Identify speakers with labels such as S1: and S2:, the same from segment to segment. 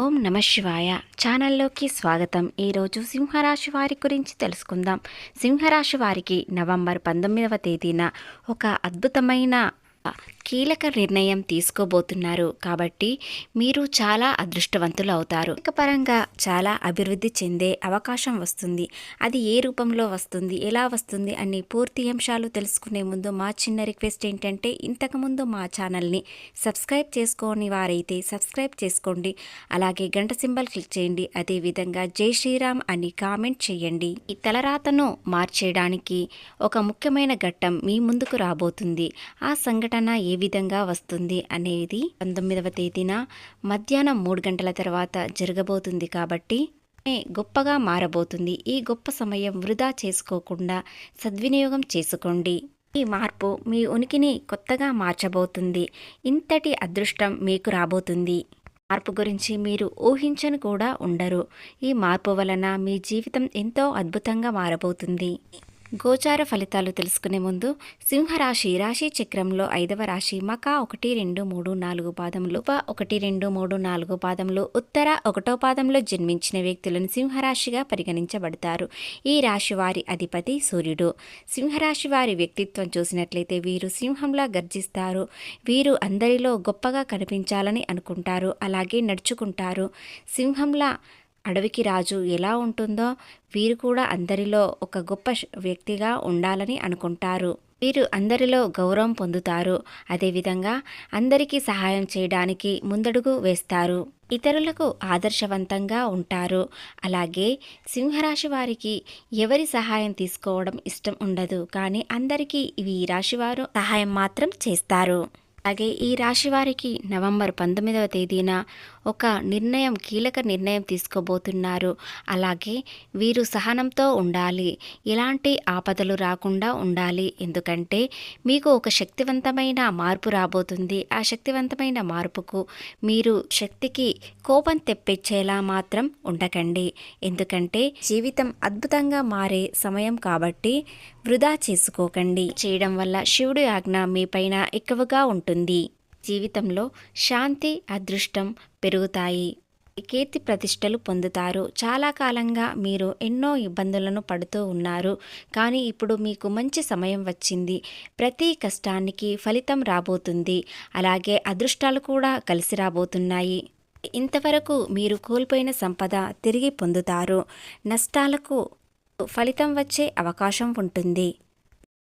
S1: ఓం నమ శివాయ. ఛానల్లోకి స్వాగతం. ఈరోజు సింహరాశి వారి గురించి తెలుసుకుందాం. సింహరాశి వారికి నవంబర్ పంతొమ్మిదవ తేదీన ఒక అద్భుతమైన కీలక నిర్ణయం తీసుకోబోతున్నారు. కాబట్టి మీరు చాలా అదృష్టవంతులు అవుతారు పరంగా చాలా అభివృద్ధి చెందే అవకాశం వస్తుంది. అది ఏ రూపంలో వస్తుంది? ఎలా వస్తుంది? అనే పూర్తి అంశాలు తెలుసుకునే ముందు మా చిన్న రిక్వెస్ట్ ఏంటంటే ఇంతకుముందు మా ఛానల్ని సబ్స్క్రైబ్ చేసుకోని వారైతే సబ్స్క్రైబ్ చేసుకోండి. అలాగే గంట సింబల్ క్లిక్ చేయండి. అదేవిధంగా జై శ్రీరామ్ అని కామెంట్ చేయండి. ఈ తలరాతను మార్చేయడానికి ఒక ముఖ్యమైన ఘట్టం మీ ముందుకు రాబోతుంది. ఆ సంఘటన ఏ ఏ విధంగా వస్తుంది అనేది పంతొమ్మిదవ తేదీన మధ్యాహ్నం మూడు గంటల తర్వాత జరగబోతుంది కాబట్టి గొప్పగా మారబోతుంది. ఈ గొప్ప సమయం వృధా చేసుకోకుండా సద్వినియోగం చేసుకోండి. ఈ మార్పు మీ ఉనికిని కొత్తగా మార్చబోతుంది. ఇంతటి అదృష్టం మీకు రాబోతుంది. మార్పు గురించి మీరు ఊహించని కూడా ఉండరు. ఈ మార్పు వలన మీ జీవితం ఎంతో అద్భుతంగా మారబోతుంది. గోచార ఫలితాలు తెలుసుకునే ముందు సింహరాశి రాశి చక్రంలో ఐదవ రాశి మక ఒకటి రెండు మూడు నాలుగు పాదములు ప ఒకటి రెండు మూడు నాలుగు పాదములు ఉత్తర ఒకటో పాదంలో జన్మించిన వ్యక్తులను సింహరాశిగా పరిగణించబడతారు. ఈ రాశి వారి అధిపతి సూర్యుడు. సింహరాశి వారి వ్యక్తిత్వం చూసినట్లయితే వీరు సింహంలా గర్జిస్తారు. వీరు అందరిలో గొప్పగా కనిపించాలని అనుకుంటారు. అలాగే నడుచుకుంటారు. సింహంలా అడవికి రాజు ఎలా ఉంటుందో వీరు కూడా అందరిలో ఒక గొప్ప వ్యక్తిగా ఉండాలని అనుకుంటారు. వీరు అందరిలో గౌరవం పొందుతారు. అదేవిధంగా అందరికీ సహాయం చేయడానికి ముందడుగు వేస్తారు. ఇతరులకు ఆదర్శవంతంగా ఉంటారు. అలాగే సింహరాశి వారికి ఎవరి సహాయం తీసుకోవడం ఇష్టం ఉండదు. కానీ అందరికీ ఈ రాశివారు సహాయం మాత్రం చేస్తారు. అలాగే ఈ రాశి వారికి నవంబర్ పంతొమ్మిదవ తేదీన ఒక నిర్ణయం కీలక నిర్ణయం తీసుకోబోతున్నారు. అలాగే వీరు సహనంతో ఉండాలి. ఎలాంటి ఆపదలు రాకుండా ఉండాలి. ఎందుకంటే మీకు ఒక శక్తివంతమైన మార్పు రాబోతుంది. ఆ శక్తివంతమైన మార్పుకు మీరు శక్తికి కోపం తెప్పించేలా మాత్రం ఉండకండి. ఎందుకంటే జీవితం అద్భుతంగా మారే సమయం కాబట్టి వృధా చేసుకోకండి. చేయడం వల్ల శివుడి ఆజ్ఞ మీపైన ఎక్కువగా ఉంటుంది. జీవితంలో శాంతి అదృష్టం పెరుగుతాయి. కీర్తి ప్రతిష్టలు పొందుతారు. చాలా కాలంగా మీరు ఎన్నో ఇబ్బందులను పడుతూ ఉన్నారు. కానీ ఇప్పుడు మీకు మంచి సమయం వచ్చింది. ప్రతి కష్టానికి ఫలితం రాబోతుంది. అలాగే అదృష్టాలు కూడా కలిసి రాబోతున్నాయి. ఇంతవరకు మీరు కోల్పోయిన సంపద తిరిగి పొందుతారు. నష్టాలకు ఫలితం వచ్చే అవకాశం ఉంటుంది.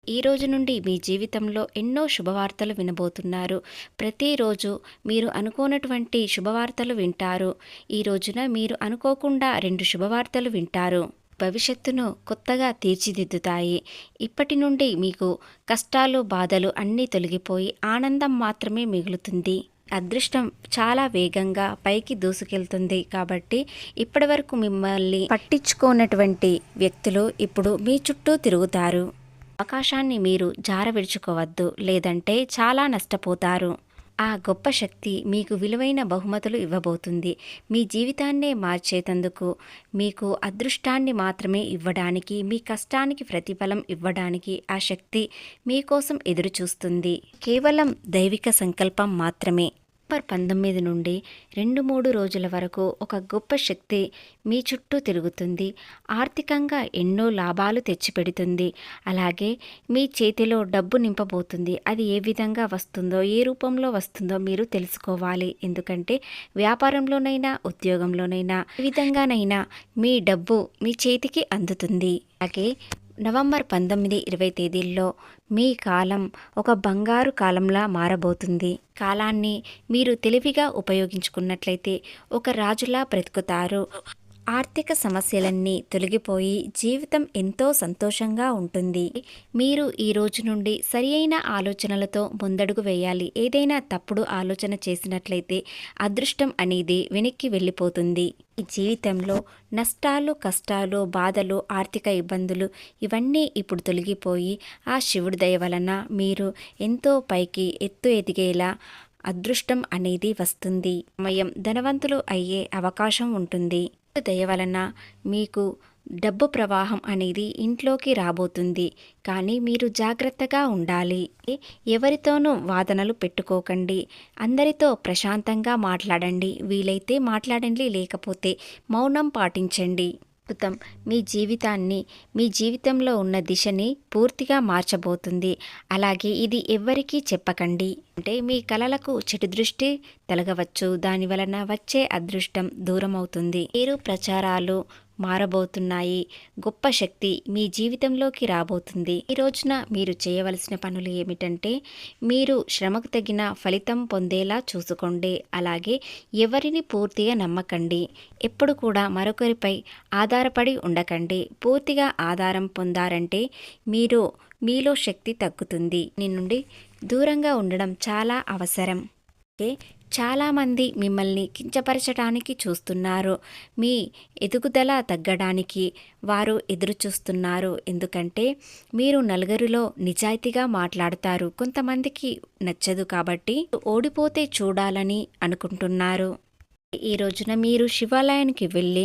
S1: ఈ రోజు నుండి మీ జీవితంలో ఎన్నో శుభవార్తలు వినబోతున్నారు. ప్రతిరోజు మీరు అనుకోనటువంటి శుభవార్తలు వింటారు. ఈ రోజున మీరు అనుకోకుండా రెండు శుభవార్తలు వింటారు. భవిష్యత్తును కొత్తగా తీర్చిదిద్దుతాయి. ఇప్పటి నుండి మీకు కష్టాలు బాధలు అన్నీ తొలగిపోయి ఆనందం మాత్రమే మిగులుతుంది. అదృష్టం చాలా వేగంగా పైకి దూసుకెళ్తుంది కాబట్టి ఇప్పటివరకు మిమ్మల్ని పట్టించుకోనటువంటి వ్యక్తులు ఇప్పుడు మీ చుట్టూ తిరుగుతారు. అవకాశాన్ని మీరు జారవిడుచుకోవద్దు లేదంటే చాలా నష్టపోతారు. ఆ గొప్ప శక్తి మీకు విలువైన బహుమతులు ఇవ్వబోతుంది. మీ జీవితాన్నే మార్చేతందుకు మీకు అదృష్టాన్ని మాత్రమే ఇవ్వడానికి మీ కష్టానికి ప్రతిఫలం ఇవ్వడానికి ఆ శక్తి మీకోసం ఎదురుచూస్తుంది. కేవలం దైవిక సంకల్పం మాత్రమే. నవంబర్ పంతొమ్మిది నుండి రెండు మూడు రోజుల వరకు ఒక గొప్ప శక్తి మీ చుట్టూ తిరుగుతుంది. ఆర్థికంగా ఎన్నో లాభాలు తెచ్చిపెడుతుంది. అలాగే మీ చేతిలో డబ్బు నింపబోతుంది. అది ఏ విధంగా వస్తుందో ఏ రూపంలో వస్తుందో మీరు తెలుసుకోవాలి. ఎందుకంటే వ్యాపారంలోనైనా ఉద్యోగంలోనైనా ఏ విధంగానైనా మీ డబ్బు మీ చేతికి అందుతుంది. అలాగే నవంబర్ పంతొమ్మిది ఇరవై తేదీల్లో మీ కాలం ఒక బంగారు కాలంలా మారబోతుంది. కాలాన్ని మీరు తెలివిగా ఉపయోగించుకున్నట్లయితే ఒక రాజులా బ్రతుకుతారు. ఆర్థిక సమస్యలన్నీ తొలగిపోయి జీవితం ఎంతో సంతోషంగా ఉంటుంది. మీరు ఈ రోజు నుండి సరి అయిన ఆలోచనలతో ముందడుగు వేయాలి. ఏదైనా తప్పుడు ఆలోచన చేసినట్లయితే అదృష్టం అనేది వెనక్కి వెళ్ళిపోతుంది. ఈ జీవితంలో నష్టాలు కష్టాలు బాధలు ఆర్థిక ఇబ్బందులు ఇవన్నీ ఇప్పుడు తొలగిపోయి ఆ శివుడి దయ వలన మీరు ఎంతో పైకి ఎత్తు ఎదిగేలా అదృష్టం అనేది వస్తుంది. సమయం ధనవంతులు అయ్యే అవకాశం ఉంటుంది. దయ వలన మీకు డబ్బు ప్రవాహం అనేది ఇంట్లోకి రాబోతుంది. కానీ మీరు జాగ్రత్తగా ఉండాలి. ఎవరితోనూ వాదనలు పెట్టుకోకండి. అందరితో ప్రశాంతంగా మాట్లాడండి. వీలైతే మాట్లాడండి లేకపోతే మౌనం పాటించండి. అద్భుతం. మీ జీవితాన్ని మీ జీవితంలో ఉన్న దిశని పూర్తిగా మార్చబోతుంది. అలాగే ఇది ఎవ్వరికీ చెప్పకండి. అంటే మీ కలలకు చెడు దృష్టి తొలగవచ్చు. దాని వలన వచ్చే అదృష్టం దూరం అవుతుంది మీరు ప్రచారాలు మారబోతున్నాయి. గొప్ప శక్తి మీ జీవితంలోకి రాబోతుంది. ఈ రోజున మీరు చేయవలసిన పనులు ఏమిటంటే మీరు శ్రమకు తగిన ఫలితం పొందేలా చూసుకోండి. అలాగే ఎవరిని పూర్తిగా నమ్మకండి. ఎప్పుడు కూడా మరొకరిపై ఆధారపడి ఉండకండి. పూర్తిగా ఆధారం పొందారంటే మీరు మీలో శక్తి తగ్గుతుంది. మీ నుండి దూరంగా ఉండడం చాలా అవసరం. ఓకే చాలామంది మిమ్మల్ని కించపరచడానికి చూస్తున్నారు. మీ ఎదుగుదల తగ్గడానికి వారు ఎదురు చూస్తున్నారు ఎందుకంటే మీరు నలుగురిలో నిజాయితీగా మాట్లాడతారు. కొంతమందికి నచ్చదు కాబట్టి ఓడిపోతే చూడాలని అనుకుంటున్నారు. ఈ రోజున మీరు శివాలయానికి వెళ్ళి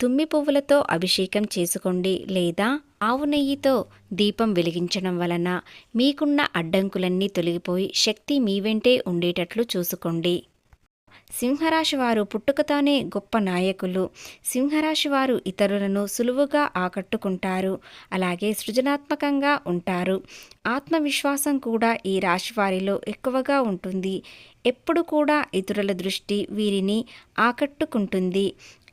S1: తుమ్మి పువ్వులతో అభిషేకం చేసుకోండి లేదా ఆవు నెయ్యితో దీపం వెలిగించడం వలన మీకున్న అడ్డంకులన్నీ తొలగిపోయి శక్తి మీ వెంటే ఉండేటట్లు చూసుకోండి. సింహరాశి వారు పుట్టుకతోనే గొప్ప నాయకులు. సింహరాశి వారు ఇతరులను సులువుగా ఆకట్టుకుంటారు. అలాగే సృజనాత్మకంగా ఉంటారు. ఆత్మవిశ్వాసం కూడా ఈ రాశి వారిలో ఎక్కువగా ఉంటుంది. ఎప్పుడు కూడా ఇతరుల దృష్టి వీరిని ఆకట్టుకుంటుంది.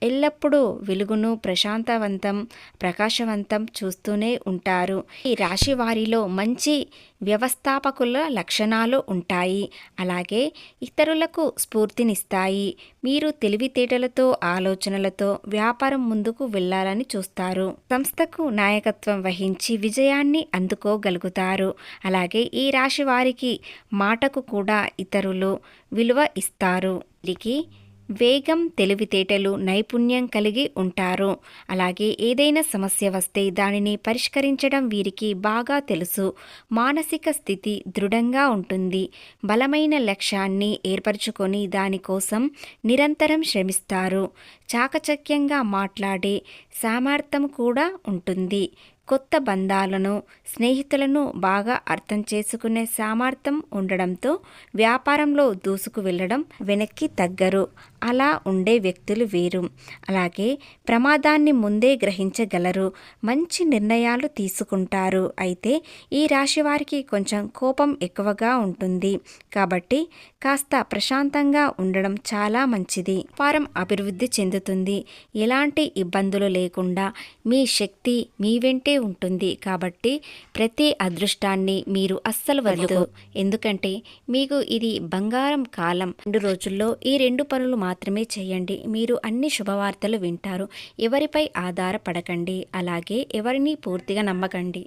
S1: ఎల్లప్పుడూ వెలుగును ప్రశాంతవంతం ప్రకాశవంతం చూస్తూనే ఉంటారు. ఈ రాశి వారిలో మంచి వ్యవస్థాపకుల లక్షణాలు ఉంటాయి. అలాగే ఇతరులకు స్ఫూర్తినిస్తాయి. మీరు తెలివితేటలతో ఆలోచనలతో వ్యాపారం ముందుకు వెళ్ళాలని చూస్తారు. సంస్థకు నాయకత్వం వహించి విజయాన్ని అందుకోగలుగుతారు. అలాగే ఈ రాశి వారికి మాటకు కూడా ఇతరులు విలువ ఇస్తారు. వీరికి వేగం తెలివితేటలు నైపుణ్యం కలిగి ఉంటారు. అలాగే ఏదైనా సమస్య వస్తే దానిని పరిష్కరించడం వీరికి బాగా తెలుసు. మానసిక స్థితి దృఢంగా ఉంటుంది. బలమైన లక్ష్యాన్ని ఏర్పరచుకొని దానికోసం నిరంతరం శ్రమిస్తారు. చాకచక్యంగా మాట్లాడే సామర్థ్యం కూడా ఉంటుంది. కొత్త బంధాలను స్నేహితులను బాగా అర్థం చేసుకునే సామర్థ్యం ఉండడంతో వ్యాపారంలో దూసుకు వెళ్ళడం వెనక్కి తగ్గరు. అలా ఉండే వ్యక్తులు వీరు. అలాగే ప్రమాదాన్ని ముందే గ్రహించగలరు. మంచి నిర్ణయాలు తీసుకుంటారు. అయితే ఈ రాశి వారికి కొంచెం కోపం ఎక్కువగా ఉంటుంది. కాబట్టి కాస్త ప్రశాంతంగా ఉండడం చాలా మంచిది. వ్యాపారం అభివృద్ధి చెందుతుంది. ఎలాంటి ఇబ్బందులు లేకుండా మీ శక్తి మీ వెంటే ఉంటుంది. కాబట్టి ప్రతి అదృష్టాన్ని మీరు అస్సలు వదలదు ఎందుకంటే మీకు ఇది బంగారం కాలం. రెండు రోజుల్లో ఈ రెండు పనులు మాత్రమే చేయండి. మీరు అన్ని శుభవార్తలు వింటారు. ఎవరిపై ఆధారపడకండి. అలాగే ఎవరిని పూర్తిగా నమ్మకండి.